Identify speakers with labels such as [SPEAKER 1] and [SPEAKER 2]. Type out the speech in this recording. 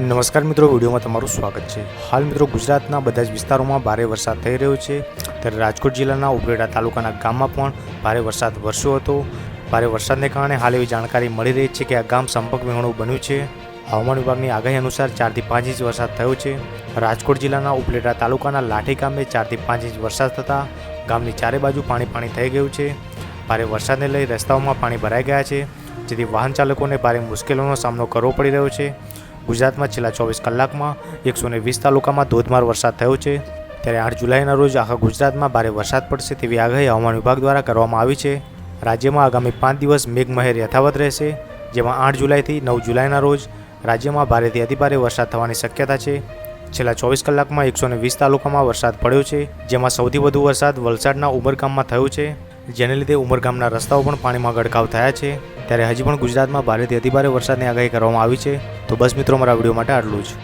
[SPEAKER 1] નમસ્કાર મિત્રો, વિડીયોમાં તમારું સ્વાગત છે. હાલ મિત્રો, ગુજરાતના બધા જ વિસ્તારોમાં ભારે વરસાદ થઈ રહ્યો છે. ત્યારે રાજકોટ જિલ્લાના ઉપરેડા તાલુકાના ગામમાં પણ ભારે વરસાદ વરસ્યો હતો. ભારે વરસાદને કારણે હાલ એવી જાણકારી મળી રહી છે કે આ ગામ સંપર્ક વિહોણું બન્યું છે. હવામાન વિભાગની આગાહી અનુસાર ચારથી પાંચ ઇંચ વરસાદ થયો છે. રાજકોટ જિલ્લાના ઉપલેટા તાલુકાના લાઠી ગામે ચારથી પાંચ ઇંચ વરસાદ થતાં ગામની ચારે બાજુ પાણી પાણી થઈ ગયું છે. ભારે વરસાદને લઈ રસ્તાઓમાં પાણી ભરાઈ ગયા છે, જેથી વાહન ચાલકોને ભારે મુશ્કેલીઓનો સામનો કરવો પડી રહ્યો છે. ગુજરાતમાં છેલ્લા ચોવીસ કલાકમાં એકસો ને વીસ તાલુકામાં ધોધમાર વરસાદ થયો છે. ત્યારે આઠ જુલાઈના રોજ આખા ગુજરાતમાં ભારે વરસાદ પડશે તેવી આગાહી હવામાન વિભાગ દ્વારા કરવામાં આવી છે. રાજ્યમાં આગામી પાંચ દિવસ મેઘમહેર યથાવત રહેશે, જેમાં આઠ જુલાઈથી નવ જુલાઈના રોજ રાજ્યમાં ભારેથી અતિભારે વરસાદ થવાની શક્યતા છે. છેલ્લા ચોવીસ કલાકમાં એકસો ને વીસ તાલુકામાં વરસાદ પડ્યો છે, જેમાં સૌથી વધુ વરસાદ વલસાડના ઉમરગામમાં થયો છે. જેને લીધે ઉમરગામના રસ્તાઓ પણ પાણીમાં ગડકાવ થયા છે. ત્યારે હજી પણ ગુજરાતમાં ભારેથી અતિભારે વરસાદની આગાહી કરવામાં આવી છે. તો બસ મિત્રો, મારા વીડિયો માટે આટલું જ.